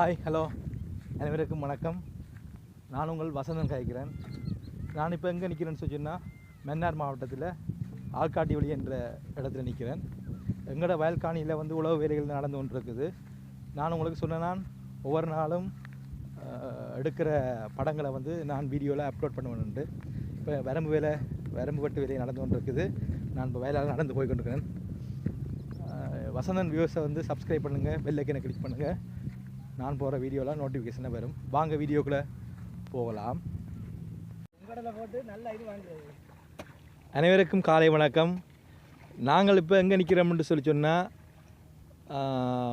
Hi hello அனைவருக்கும் வணக்கம். நான் உங்கள் வசந்தன் காய்க்கிறேன். நான் இப்போ எங்கே நிற்கிறேன்னு சொன்னா மன்னார் மாவட்டத்தில் ஆள்காட்டி வழி என்ற இடத்துல நிற்கிறேன் எங்களோட வயல்காணியில் வந்து உழவு வேலைகள் நடந்து கொண்டிருக்குது. நான் உங்களுக்கு சொன்னேன் ஒவ்வொரு நாளும் எடுக்கிற படங்களை வந்து நான் வீடியோவில் அப்லோட் பண்ணுவேன்ட்டு இப்போ வரம்பு வேலை வரம்பு வெட்டு வேலை நடந்து கொண்டிருக்குது. நான் இப்போ வயலால் நடந்து போய் கொண்டிருக்கிறேன் வசந்தன் வியூஸை வந்து சப்ஸ்கிரைப் பண்ணுங்கள் பெல்லைக்கனை கிளிக் பண்ணுங்கள் நான் போகிற வீடியோலாம் நோட்டிஃபிகேஷனாக வரும். வாங்க வீடியோக்குள்ளே போகலாம். அனைவருக்கும் காலை வணக்கம். நாங்கள் இப்போ எங்கே நிற்கிறோம்னு சொல்லி சொன்னால்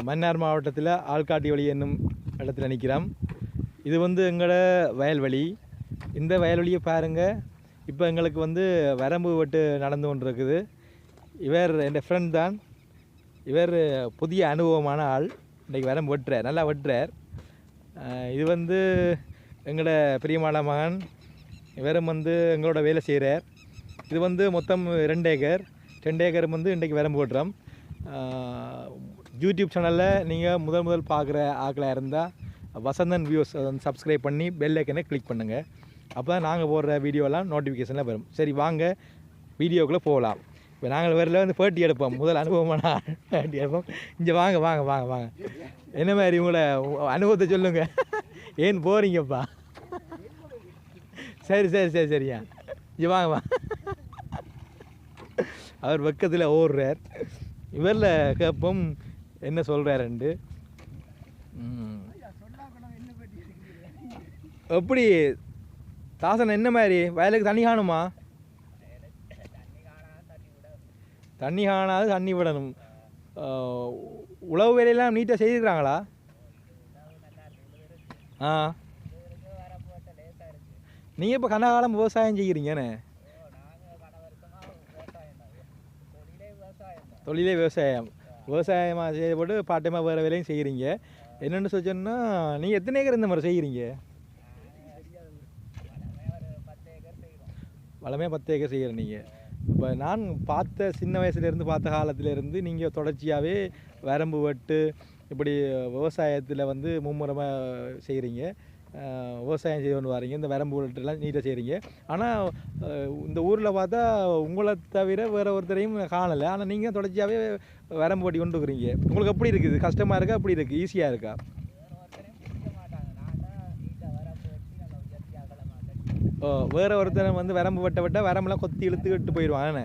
மன்னார் மாவட்டத்தில் ஆள்காட்டி வழி என்னும் இடத்துல நிற்கிறோம் இது வந்து எங்களோட வயல்வெளி. இந்த வயல்வெளியை பாருங்கள் இப்போ எங்களுக்கு வந்து வரம்பு வெட்டு நடந்து கொண்டிருக்குது. இவர் என் ஃப்ரெண்ட் தான். இவர் புதிய அனுபவமான ஆள். இன்றைக்கி வரம்பு வெட்டுறார் நல்லா வெட்டுறார் இது வந்து எங்களோட பிரியமான மகன் இவரும் வந்து எங்களோட வேலை செய்கிறார் இது வந்து மொத்தம் ரெண்டு ஏக்கர். ரெண்டு ஏக்கர் வந்து இன்றைக்கி வரம்பு வெட்டுறோம் யூடியூப் சேனலில் நீங்கள் முதல் முதல் பார்க்குற ஆக்களாக இருந்தால் வசந்தன் வியூஸ் வந்து சப்ஸ்கிரைப் பண்ணி பெல் ஐக்கனை கிளிக் பண்ணுங்கள் அப்போ தான் நாங்கள் போடுற வீடியோலாம் நோட்டிஃபிகேஷனில் வரும். சரி வாங்க வீடியோக்குள்ளே போகலாம். இப்போ நாங்கள் வரல வந்து பேட்டி எடுப்போம். முதல் அனுபவமான போட்டி பேட்டி எடுப்போம். இங்கே வாங்க வாங்க வாங்க வாங்க. என்ன மாதிரி உங்களை அனுபவத்தை சொல்லுங்கள் ஏன் போகிறீங்கப்பா சரி சரி சரி சரியா? இங்கே வாங்க வா. அவர் பக்கத்தில் ஓடுறார். இவரில் கேட்போம் என்ன சொல்கிறாருண்டு எப்படி? தாசன் என்ன மாதிரி? வயலுக்கு தண்ணி காணுமா? தண்ணி காணாது தண்ணி விடணும். உழவு வேலையெல்லாம் நீட்டாக செய்திருக்கிறாங்களா? ஆ. நீங்கள் இப்போ கனகாலம் விவசாயம் செய்கிறீங்கண்ணே தொழிலே விவசாயம். விவசாயமாக செய்ய போட்டு பாட்டமாக வேறு வேலையும் செய்கிறீங்க. என்னென்னு சொன்னா நீங்கள் எத்தனை ஏக்கர் இந்த மாதிரி செய்கிறீங்க? வளமே பத்து ஏக்கர் செய்கிற நீங்கள் இப்போ நான் பார்த்த சின்ன வயசுலேருந்து பார்த்த காலத்துலேருந்து நீங்கள் தொடர்ச்சியாகவே வரம்பு வெட்டு இப்படி விவசாயத்தில் வந்து மும்முரமாக செய்கிறீங்க விவசாயம் செய்து கொண்டு வரீங்க. இந்த வரம்பு வெட்டுலாம் நீட்டாக செய்கிறீங்க ஆனால் இந்த ஊரில் பார்த்தா உங்களை தவிர வேறு ஒருத்தரையும் காணலை. ஆனால் நீங்கள் தொடர்ச்சியாகவே வரம்பு வெட்டி கொண்டு இருக்கிறீங்க. உங்களுக்கு எப்படி இருக்குது? கஷ்டமாக இருக்கா? அப்படி இருக்குது ஈஸியாக இருக்கா? ஓ வேற ஒருத்தர் வந்து வரம்பு வெட்ட வெட்ட வரம்பெல்லாம் கொத்தி இழுத்துக்கிட்டு போயிடுவான்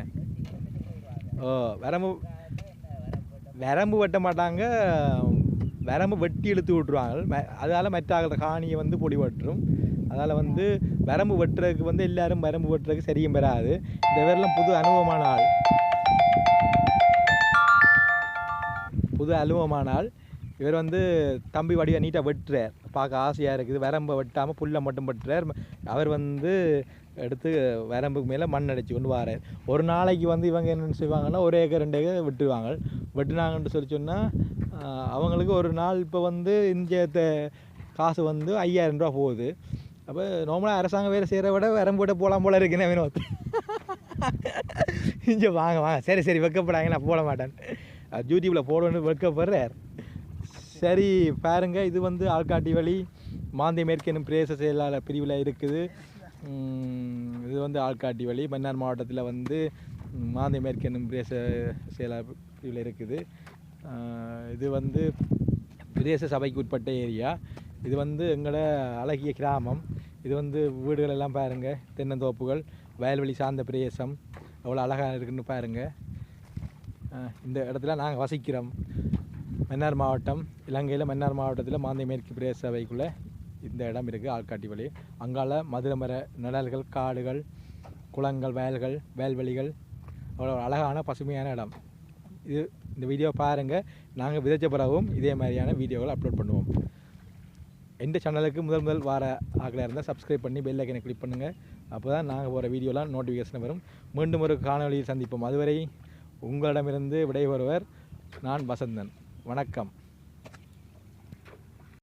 ஓ வரம்பு வரம்பு வெட்ட மாட்டாங்க. வரம்பு வெட்டி இழுத்து விட்ருவாங்க அதால் அதால மற்ற ஆகிற காணியை வந்து பொடி வெட்டுரும். அதால் வந்து வரம்பு வெட்டுறதுக்கு வந்து எல்லாரும் வரம்பு வெட்டுறதுக்கு சரியும் பெறாது. இந்த பேரெல்லாம் புது அனுபவமான ஆள். புது அனுபவமான ஆள். இவர் வந்து தம்பி வடிவை நீட்டாக வெட்டுறார். பார்க்க ஆசையாக இருக்குது. வரம்பை வெட்டாமல் புல்லை மட்டும் வெட்டுறார். அவர் வந்து எடுத்து வரம்புக்கு மேலே மண் அடிச்சு கொண்டு வரார். ஒரு நாளைக்கு வந்து இவங்க என்னென்னு செய்வாங்கன்னா ஒரு ஏக்கர் ரெண்டு ஏக்கர் வெட்டுவாங்க. வெட்டுனாங்கன்னு சொல்லி சொன்னால் அவங்களுக்கு ஒரு நாள் இப்போ வந்து இந்த காசு வந்து ஐயாயிரம் ரூபா போகுது. அப்போ நார்மலாக அரசாங்கம் வேலை செய்கிற விட வரம்பு விட போகலாம் போல இருக்குன்னு வினோத். இங்கே வாங்க வாங்க. சரி சரி வைக்கப்படாங்க நான் போட மாட்டேன். யூடியூப்பில் போடணும்னு வைக்கப்படுறார். சரி பாருங்க. இது வந்து ஆள்காட்டி வழி. மாந்தை மேற்கு எனும் பிரதேச செயலாளர் பிரிவில் இருக்குது. இது வந்து ஆள்காட்டி வழி. மன்னார் மாவட்டத்தில் வந்து உம், மாந்தை மேற்கு எனும் பிரதேச செயலாளர் பிரிவில் இருக்குது. இது வந்து பிரதேச சபைக்கு உட்பட்ட ஏரியா. இது வந்து எங்களோட அழகிய கிராமம். இது வந்து வீடுகள் எல்லாம் பாருங்கள் தென்னந்தோப்புகள் வயல்வெளி சார்ந்த பிரதேசம். எவ்வளோ அழகாக இருக்குன்னு பாருங்கள் இந்த இடத்துல நாங்கள் வசிக்கிறோம். மன்னார் மாவட்டம் இலங்கையில் மன்னார் மாவட்டத்தில் மாந்தை மேற்கு பிரதேச சபைக்குள்ளே இந்த இடம் இருக்குது ஆள்காட்டி வழி. அங்கால மதுரமர நிழல்கள் காடுகள் குளங்கள் வயல்கள் வயல்வெளிகள் அவ்வளோ அழகான பசுமையான இடம். இது இந்த வீடியோ பாருங்கள் நாங்கள் விதைச்ச பிறகும் இதே மாதிரியான வீடியோகளை அப்லோட் பண்ணுவோம். எந்த சேனலுக்கு முதல் முதல் வார ஆகலாக இருந்தால் சப்ஸ்கிரைப் பண்ணி பெல் ஐக்கனை கிளிக் பண்ணுங்கள் அப்போ தான் நாங்கள் போகிற வீடியோலாம் நோட்டிஃபிகேஷன் வரும். மீண்டும் ஒரு காணொளியில் சந்திப்போம். அதுவரை உங்களிடமிருந்து விடைபெறுவர் நான் வசந்தன். வணக்கம்.